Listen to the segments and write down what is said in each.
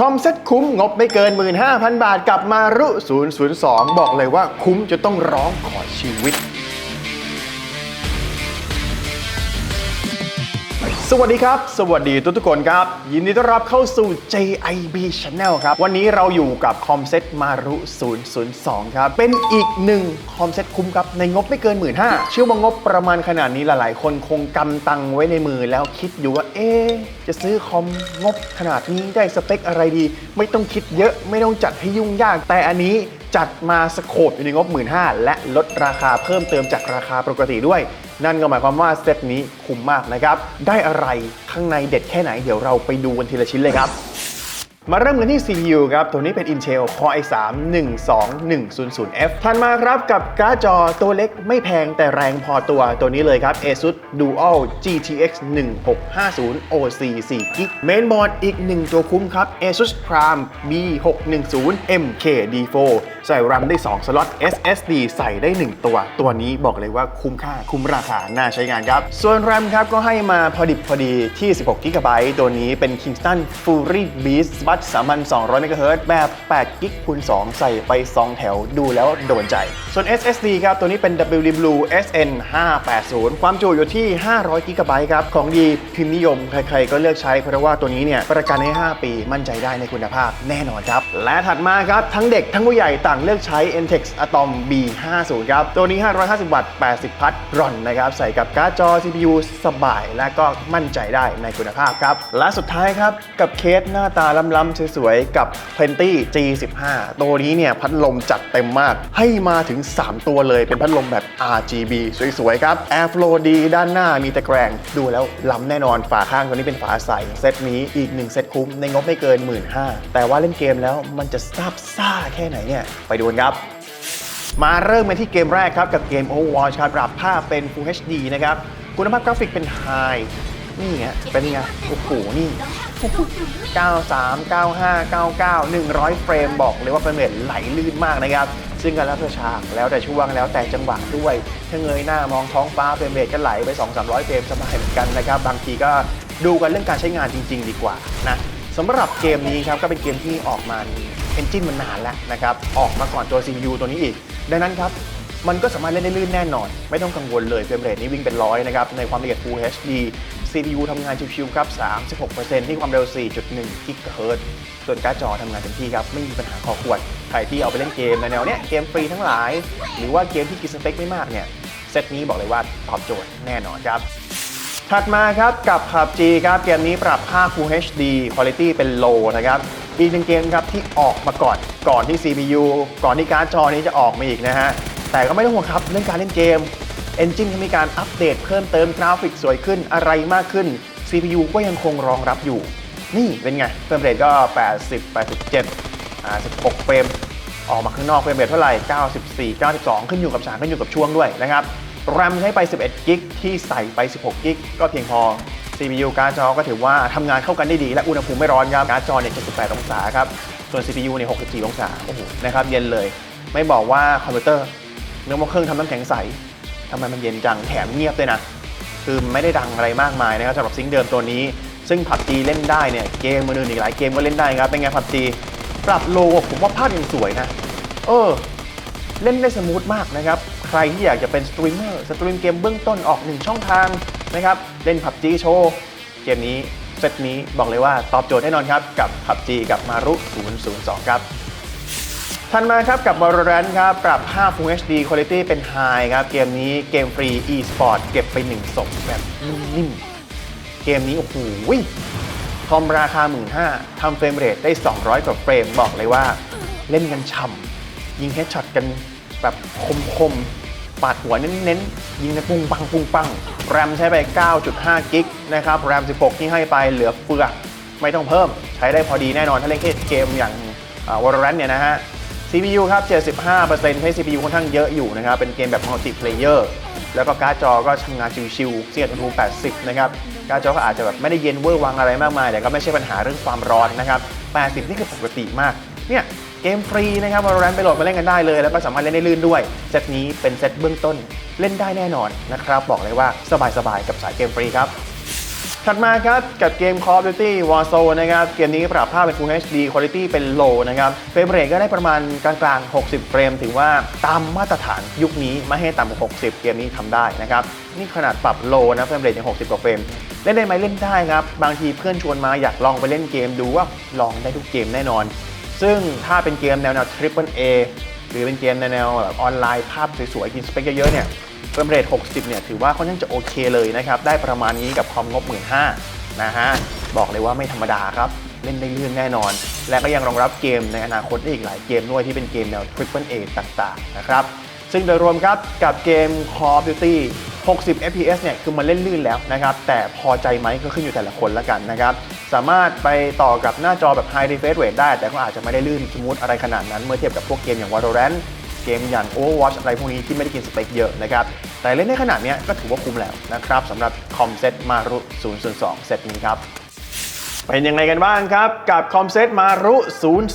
คอมเซ็ตคุ้มงบไม่เกิน 15,000 บาทกับมารุ002 บอกเลยว่าคุ้มจะต้องร้องขอชีวิต วัสดีครับ สวัสดีทุกทุกๆคนครับ ยินดีต้อนรับเข้าสู่ JIB Channel ครับ วันนี้เราอยู่กับคอมเซ็ตมารุ002 ครับ เป็นอีกหนึ่งคอมเซ็ตคุ้มครับ ในงบไม่เกิน1 5ื่นห้าเชื่อว่างบประมาณขนาดนี้หลาย ๆ คนคงกำตังไว้ในมือแล้วคิดอยู่ว่า เอ๊จะซื้อคอมงบขนาดนี้ได้สเปคอะไรดี ไม่ต้องคิดเยอะไม่ต้องจัดให้ยุ่งยากแต่อันนี้ จัดมาสโคปอยู่ในงบ 1 5ื่นและลดราคาเพิ่มเติมจากราคาปกติด้วย นั่นก็หมายความว่าเซตนี้คุ้มมากนะครับ ได้อะไรข้างในเด็ดแค่ไหนเดี๋ยวเราไปดูกันทีละชิ้นเลยครับ มาเริ่มกันที่ CPU ครับ ตัวนี้เป็น Intel Core i3 12100F ถัดมาครับกับการ์ดจอตัวเล็กไม่แพงแต่แรงพอตัวตัวนี้เลยครับ ASUS Dual GTX 1650 OC 4 g b เมนบอร์ดอีกหนึ่งตัวคุ้มครับ ASUS Prime B610 MKD4 ใส่ RAM ได้ 2 สล็อต SSD ใส่ได้ 1 ตัว ตัวนี้บอกเลยว่าคุ้มค่าคุ้มราคา น่าใช้งานครับ ส่วน RAM ครับก็ให้มาพอดิบพอดีที่ 16 g b ตัวนี้เป็น Kingston Fury Beast บัต3,200 MHz แบบ8 g b คูณ2ใส่ไป 2 แถวดูแล้วโดนใจ ส่วน SSD ครับ ตัวนี้เป็น WD Blue SN 580ความจุอยู่ที่ 500 g b ครับ ของดีพิมพ์นิยม ใครๆ ก็เลือกใช้ เพราะว่าตัวนี้เนี่ย ประกันให้ 5 ปีมั่นใจได้ในคุณภาพแน่นอนครับ และถัดมาครับ ทั้งเด็กทั้งผู้ใหญ่ต่างเลือกใช้ Entex Atom B50 ครับ ตัวนี้ 550 วัตต์ 80 พัทรอนนะครับ ใส่กับการ์ดจอ CPU สบาย และก็มั่นใจได้ในคุณภาพครับ และสุดท้ายครับ กับเคสหน้าตาล้ำสวยๆ กับ Plenty G15 ตัวนี้เนี่ยพัดลมจัดเต็มมาก ให้มาถึง 3 ตัวเลยเป็นพัดลมแบบ RGB สวยๆ ครับ Airflow ดีด้านหน้ามีตะแกรงดูแล้วล้ำแน่นอนฝาข้างตัวนี้เป็นฝาใส เซตนี้อีกหนึ่งเซตคุ้ม ในงบไม่เกิน 1 5ื่นแต่ว่าเล่นเกมแล้วมันจะซาบซ่าแค่ไหนเนี่ย ไปดูกันครับมาเริ่มกันที่เกมแรกครับ กับเกม Overwatch ครับปรับภาพเป็น Full HD นะครับ คุณภาพกราฟิกเป็น High นี่ไงเป็นไง โอ้โห นี่ 93 95 99 100 เฟรมบอกเลยว่าเฟรมเรทไหลลื่นมากนะครับ ซึ่งกันแล้วแต่ฉากแล้วแต่ช่วงแล้วแต่จังหวะด้วย ถ้าเงยหน้ามองท้องฟ้าเฟรมเรทก็ไหลไป 2-300 เฟรมสบายเหมือนกันนะครับ บางทีก็ดูกันเรื่องการใช้งานจริง ๆ ดีกว่านะสำหรับเกมนี้ครับก็เป็นเกมที่ออกมาเอนจินมันนานแล้วนะครับ ออกมาก่อนตัว CPU ตัวนี้อีก ดังนั้นครับมันก็สามารถเล่นได้ลื่นแน่นอน ไม่ต้องกังวลเลยเฟรมเรทนี้วิ่งเป็นร้อยนะครับ ในความละเอียด Full HD CPU ทำงานชิวๆครับ 36%ที่ความเร็ว 4.1 GHz ส่วนการ์ดจอทำงานเต็มที่ครับ ไม่มีปัญหาคอขวด ใครที่เอาไปเล่นเกมในแนวเนี้ยเกมฟรีทั้งหลาย หรือว่าเกมที่กินสเปคไม่มากเนี่ยเซตนี้บอกเลยว่าตอบโจทย์แน่นอนครับถัดมาครับกับ PUBG ครับเกมนี้ปรับภา Full HD Quality เป็น Low นะครับอีกหนึ่งเกมครับที่ออกมาก่อนก่อนที่ CPU ก่อนที่การ์ดจอนี้จะออกมาอีกนะฮะแต่ก็ไม่ต้องห่วงครับเรื่องการเล่นเกม Engine เขามีการอัปเดตเพิ่มเติมกราฟิกสวยขึ้นอะไรมากขึ้น CPU ก็ยังคงรองรับอยู่ นี่เป็นไงเฟรมเรทก็ 80 87อ่า16เฟรม ออกมาข้างนอกเฟรมเรทเท่าไหร่ 94 92 ขึ้นอยู่กับฉากขึ้นอยู่กับช่วงด้วยนะครับแรมใช้ไป 11 กิกที่ใส่ไป 16 กิกก็เพียงพอ CPU การ์ดจอก็ถือว่าทำงานเข้ากันได้ดี และอุณหภูมิไม่ร้อนครับการ์ดจอเนี่ย 78 องศาครับ ส่วน CPU เนี่ย 64 องศา โอ้โห นะครับ เย็นเลย ไม่บอกว่าคอมพิวเตอร์เนื้อว่าเครื่องทำน้ำแข็งใส ทำไมมันเย็นจังแถมเงียบด้วยนะ คือไม่ได้ดังอะไรมากมายนะครับสำหรับซิงค์เดิมตัวนี้ ซึ่งผับจีเล่นได้เนี่ยเกมมืออื่นอีกหลายเกมก็เล่นได้ครับ เป็นไงผับจีปรับโลผมว่าภาพยังสวยนะ เออ เล่นได้สมูทมากนะครับ ใครที่อยากจะเป็นสตรีมเมอร์สตรีมเกมเบื้องต้นออกหนึ่งช่องทางนะครับเล่นผับจีโชว์เกมนี้เซตนี้บอกเลยว่าตอบโจทย์แน่นอนครับ กับผับจีกับมารุ002 ครับ ถัดมาครับกับ Valorant ครับ ปรับภาพ Full HD Quality เป็น High ครับ เกมนี้เกมฟรี e-sport เก็บไป1ศพแบบนิ่มๆเกมนี้ โอ้โหคอมราคา 1 5ื่นทำเฟรมเรทได้ 200 กว่าเฟรมบอกเลยว่า เล่นกันฉ่ำยิงเฮดช็อตกันแบบคมๆ ปาดหัวเน้นๆ ยิงกันปุ้งปังปุ้งปังแรมใช้ไป 9.5 กิกนะครับแรม 16 ที่ให้ไปเหลือเฟือไม่ต้องเพิ่ม ใช้ได้พอดีแน่นอนถ้าเล่นเกมอย่างวอร์รันเนี่ยนะฮะ CPU ครับ 75%ใช้ CPU ค่อนข้างเยอะอยู่นะครับ เป็นเกมแบบมัลติเพลเยอร์แล้วก็การ์ดจอก็ทำงานชิวๆเสียดอุณหภูมิ 80 นะครับ การ์ดจอก็อาจจะแบบไม่ได้เย็นเวอร์วังอะไรมากมาย แต่ก็ไม่ใช่ปัญหาเรื่องความร้อนนะครับ 80 นี่คือปกติมาก เนี่ยเกมฟรีนะครับ Valorant ไปโหลดมาเล่นกันได้เลย แล้วก็สามารถเล่นได้ลื่นด้วย เซตนี้เป็นเซตเบื้องต้นเล่นได้แน่นอนนะครับ บอกเลยว่าสบายๆกับสายเกมฟรีครับ ถัดมาครับกับเกม Call of Duty Warzone นะครับ เกมนี้ปรับภาพเป็น Full HD Quality เป็น Low นะครับ เฟรมเรทก็ได้ประมาณกลางๆ 60 เฟรม ถือว่าตามมาตรฐานยุคนี้ไม่ให้ต่ำกว่า 60 เกมนี้ทำได้นะครับ นี่ขนาดปรับ Low นะ เฟรมเรทยัง 60 กว่าเฟรม เล่นได้ไหมเล่นได้ครับ บางทีเพื่อนชวนมาอยากลองไปเล่นเกมดูว่าลองได้ทุกเกมแน่นอน ซึ่งถ้าเป็นเกมแนวแนว Triple A หรือเป็นเกมแนวแบบออนไลน์ภาพสวยๆกินสเปคเยอะๆเนี่ย เฟรมเรท60 เนี่ย ถือว่าค่อนข้างจะโอเคเลยนะครับ ได้ประมาณนี้กับคอมงบ 1 5ื่นนะฮะ บอกเลยว่าไม่ธรรมดาครับ เล่นได้ลื่นแน่นอน และก็ยังรองรับเกมในอนาคตได้อีกหลายเกมด้วยที่เป็นเกมแนว Triple A ต่างๆ นะครับ ซึ่งโดยรวมครับกับเกม Call of Duty 60 FPS เนี่ย คือมันเล่นลื่นแล้วนะครับ แต่พอใจไหมก็ขึ้นอยู่แต่ละคนละกันนะครับ สามารถไปต่อกับหน้าจอแบบ High Refresh Rate ได้ แต่ก็อาจจะไม่ได้ลื่นสมูทอะไรขนาดนั้น เมื่อเทียบกับพวกเกมอย่าง Valorant เกมอย่าง Overwatch อะไรพวกนี้ที่ไม่ได้กินสเปคเยอะนะครับ แต่เล่นได้ขนาดนี้ก็ถือว่าคุ้มแล้วนะครับสำหรับคอมเซ็ตมารุ002เซตนี้ครับ เป็นยังไงกันบ้างครับ กับคอมเซตมารุ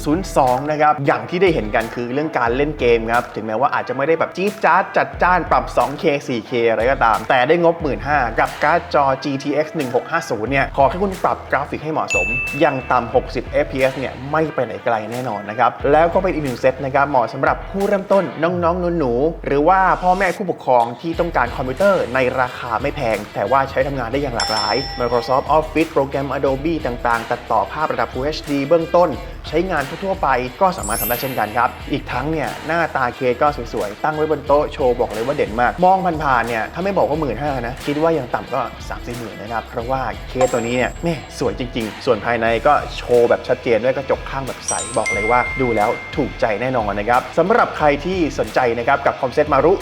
002 นะครับ อย่างที่ได้เห็นกันคือเรื่องการเล่นเกมครับ ถึงแม้ว่าอาจจะไม่ได้แบบจี๊ดจ๊าดจัดจ้านปรับ 2K 4K อะไรก็ตาม แต่ได้งบ 15,000กับการ์ดจอ GTX 1650 เนี่ย ขอแค่คุณปรับกราฟิกให้เหมาะสมยังต่ำ 60 FPS เนี่ย ไม่ไปไหนไกลแน่นอนนะครับ แล้วก็เป็นอีกหนึ่งเซตนะครับ เหมาะสำหรับผู้เริ่มต้นน้องๆหนูๆหรือว่าพ่อแม่ผู้ปกครองที่ต้องการคอมพิวเตอร์ในราคาไม่แพง แต่ว่าใช้ทำงานได้อย่างหลากหลาย Microsoft Office โปรแกรม Adobe ต่างๆ ตัดต่อภาพระดับ Full HD เบื้องต้น ใช้งานทั่วๆไปก็สามารถทำได้เช่นกันครับ อีกทั้งเนี่ยหน้าตาเคสก็สวยๆ ตั้งไว้บนโต๊ะโชว์บอกเลยว่าเด่นมาก มองผ่านๆเนี่ยถ้าไม่บอกว่า1 5ื่นห้านะ คิดว่ายังต่ำก็3 4 0 0 0 0นนะครับ เพราะว่าเคสตัวนี้เนี่ยแม่สวยจริงๆ ส่วนภายในก็โชว์แบบชัดเจนด้วยกระจกข้างแบบใสบอกเลยว่าดูแล้วถูกใจแน่นอนนะครับสำหรับใครที่สนใจนะครับกับคอมเซ็ตมารุ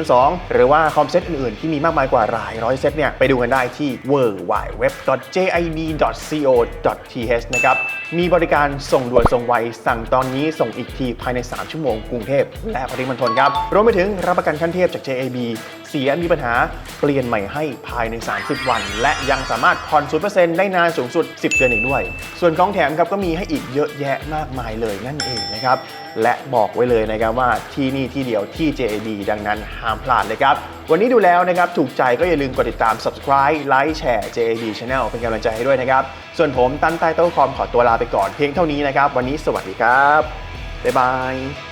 002 หรือว่าคอมเซ็ตอื่นๆ ที่มีมากมายกว่าหลายร้อยเซ็ตเนี่ยไปดูกันได้ที่ w w w j i b c o t h นะครับ มีบริการส่งด่วนส่งไว สั่งตอนนี้ส่งอีกทีภายใน 3 ชั่วโมงกรุงเทพและปริมณฑลครับ รวมไปถึงรับประกันขั้นเทพจาก JAB สียมีปัญหาเปลี่ยนใหม่ให้ภายใน 30 วัน และยังสามารถผ่อน0%ได้นานสูงสุด 10 เดือนอีกด้วย ส่วนของแถมครับก็มีให้อีกเยอะแยะมากมายเลยนั่นเองนะครับและบอกไว้เลยนะครับว่าที่นี่ที่เดียวที่ JAB ดังนั้นห้ามพลาดเลยครับ วันนี้ดูแล้วนะครับ ถูกใจก็อย่าลืมกดติดตาม subscribe ไลค์แชร์ JAB Channel เป็นกำลังใจให้ด้วยนะครับ ส่วนผมตั้นใต้โต๊ะคอมขอตัวลาไปก่อนเพียงเท่านี้นะครับ วันนี้สวัสดีครับ บ๊ายบาย